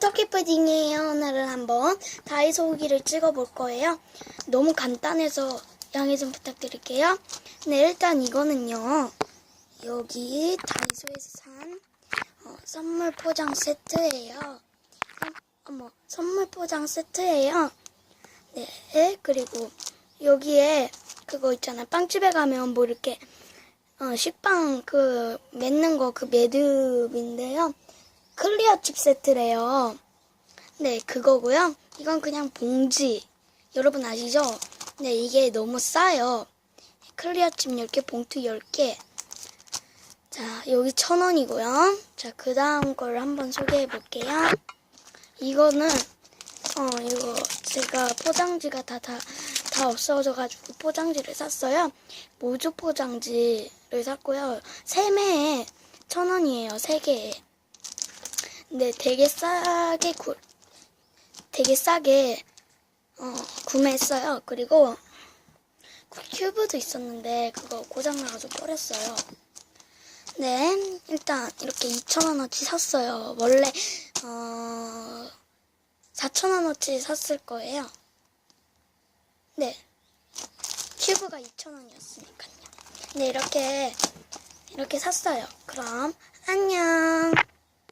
토끼 푸딩이에요. 오늘은 한번 다이소 후기를 찍어 볼 거예요. 너무 간단해서 양해 좀 부탁드릴게요. 네 일단 이거는요. 여기 다이소에서 산 어, 선물 포장 세트예요. 어, 어머 선물 포장 세트예요. 네 그리고 여기에 그거 있잖아요. 빵집에 가면 뭐 이렇게 어, 식빵 그 맺는 거 그 매듭인데요. 클리어 칩 세트래요. 네, 그거고요. 이건 그냥 봉지. 여러분 아시죠? 네, 이게 너무 싸요. 클리어 칩 이렇게 봉투 10개. 자, 여기 천 원이고요. 자, 그 다음 걸 한번 소개해 볼게요. 이거는, 어, 이거 제가 포장지가 다, 다, 다 없어져가지고 포장지를 샀어요. 모주 포장지를 샀고요. 세 매에 천 원이에요. 세 개에. 네, 되게 싸게 구, 되게 싸게 어, 구매했어요. 그리고 그 큐브도 있었는데 그거 고장 나가지고 버렸어요. 네, 일단 이렇게 2,000원어치 샀어요. 원래 어 4,000원어치 샀을 거예요. 네, 큐브가 2,000원이었으니까요. 네, 이렇게 이렇게 샀어요. 그럼 안녕.